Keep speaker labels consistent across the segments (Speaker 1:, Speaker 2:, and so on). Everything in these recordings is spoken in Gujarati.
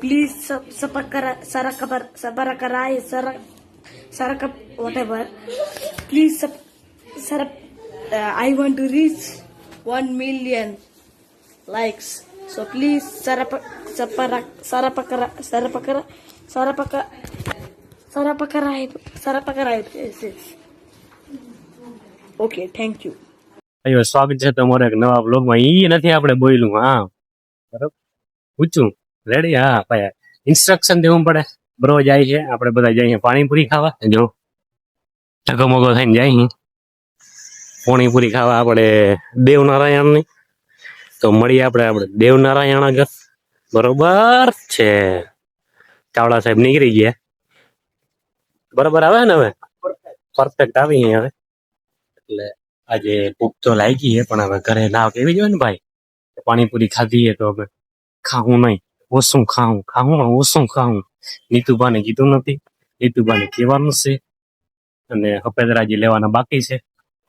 Speaker 1: please sub subscribe subscribe subscribe subscribe whatever please sub, sub uh, I want to reach one million likes so please subscribe subscribe subscribe subscribe subscribe subscribe yes, yes. okay thank you
Speaker 2: ભાઈઓ સ્વાગત છે તમારા એક નવા બ્લોગમાં ઈ નથી આપણે બોલ્યું હા બરોબર પૂછું રેડી હા ભાઈ ઇન્સ્ટ્રક્શન દેવું પડે. બ્રો જાય છે. આપણે બધા જઈએ પાણીપુરી ખાવા. જો, ઢગમગો થઈને જાય પાણીપુરી ખાવા આપણે દેવનારાયણની. તો મળીએ આપણે આપણે દેવનારાયણ આગળ. બરોબર છે. ચાવડા સાહેબ નીકળી ગયા. બરોબર આવે ને હવે? પરફેક્ટ આવી હવે. એટલે આજે ભૂખ તો લાગી છે, પણ હવે ઘરે ના કેવી જોઈએ ને ભાઈ? પાણીપુરી ખાધી તો હવે ખાવું નહીં. ઓછું ખાઉં ખાઉં. ઓછું ખાઉં નીતુભાને કીધું નથી. નીતુભાને કહેવાનું છે. અને હપેદરા જે લેવાના બાકી છે.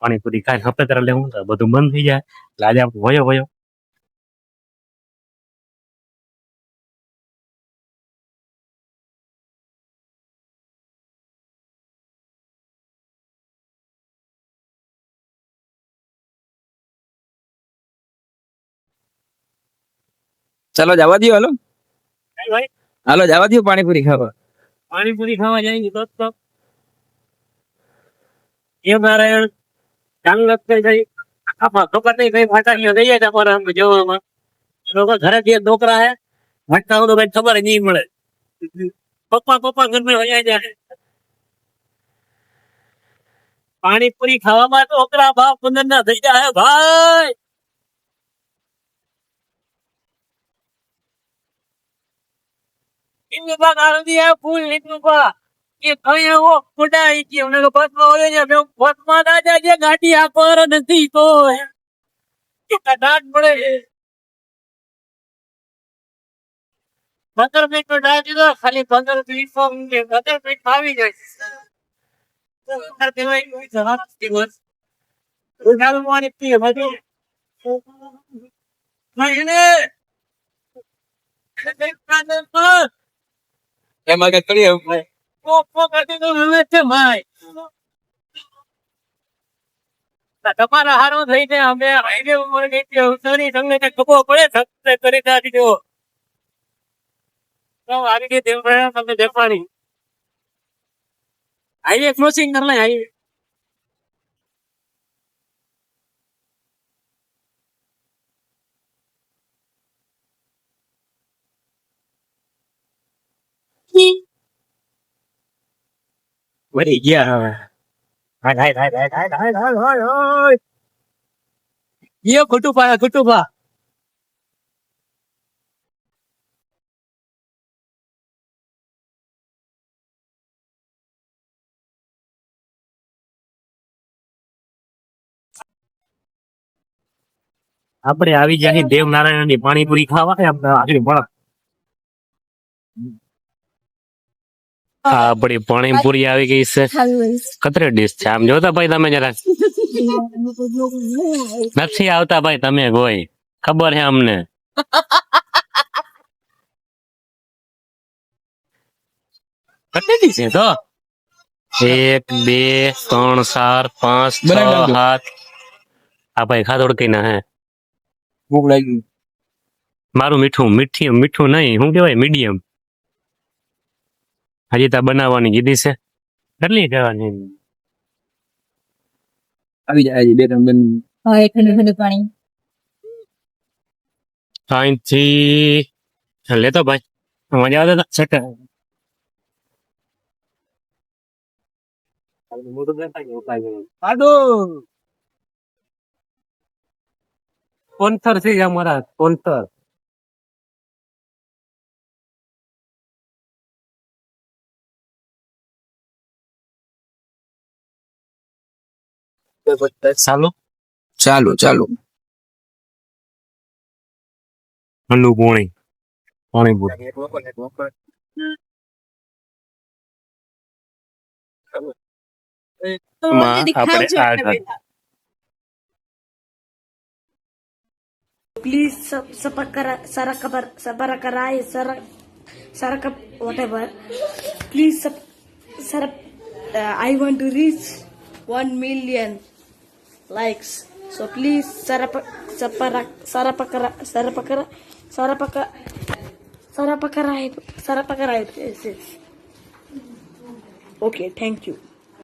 Speaker 2: પાણીપુરી ખાઈને હપેદરા લેવું તો બધું બંધ થઈ જાય. એટલે આજે વયો વયો.
Speaker 3: ચાલો જવા દો હાલો. હાલો જવા દો પાણીપુરી ખાવા.
Speaker 2: પાણીપુરી ખાવા જાય તો તો. એ નારાયણ ચાંગલક થઈ જાય. આમાં ખબર નહીં કઈ ફાટા થઈ જાય તમારા આમ જોવામાં. લોકો ઘરે જે છોકરા હે હોય તો કઈ ખબર નહીં મળે. પપ્પા પપ્પા ગરમી હોય જાય. પાણીપુરી ખાવામાં તો છોકરા ભાવ પંદર ના થઈ જાય. ભાઈ ઇન્દુ બા ગાંધી આ ફૂલ લીધું કે કઈ એવો ખોટા આઈ ગયો છે. મેં મિનિટ નો ટાઈમ દીધો. ખાલી પંદર મિનિટ પંદર મિનિટ આવી જાય. તો
Speaker 3: એમાં કઈ કરીએ
Speaker 2: તમારા હારો થઈ છે અમે હાઈવે ઉપર ગઈ ઉતરી, તમને પડે સબસ્ક્રાઇબ કરી નાખી દો તો આવી દેખાણી હાઈવે ક્રોસિંગ કર લે હાઈવે. વળી ગયા હવે હાય હાય હાય હાય હાય હાય હાય હાય યો ખોટું ખોટું પા આપણે આવી જાય દેવનારાયણની પાણીપુરી ખાવા આપણે આગળ ભણ આપણી પાણીપુરી આવી ગઈ છે. કતરે ડીશ છે? આમ જોતા ભાઈ તમે જરા? નથી આવતા ભાઈ તમે કોઈ. ખબર છે અમને? કેટલી છે તો? એક બે ત્રણ ચાર પાંચ છ
Speaker 3: બનાવી નાખજો.
Speaker 2: સાત. આ ભાઈ ખાધોડ કઈ ના હે.
Speaker 3: ભૂખ લાગી
Speaker 2: મારું મીઠું મીઠી મીઠું નહીં. શું કહેવાય? મીડિયમ. હજી તા બનાવવાની કીધી છે. કેટલી કહેવાની
Speaker 3: આવી જાય હજી બે ત્રણ બેન.
Speaker 4: હા ઠંડુ ઠંડુ પાણી.
Speaker 2: અહીંથી લેતો ભાઈ. મજા આવે સેટ કોન્થર છે અમારા કોન્થર. ચાલુ.
Speaker 3: ચાલુ ચાલુ.
Speaker 2: ઠંડુ પાણી પાણી પૂરું પ્લીઝ સપર કરા સરા
Speaker 1: ખબર સબર કરાય સર સર કપ whatever. Please sir i want to reach 1 million. likes so please sarap sarapakara sarapakara sarapakara sarapakara sarapakara. sarap sarap okay thank you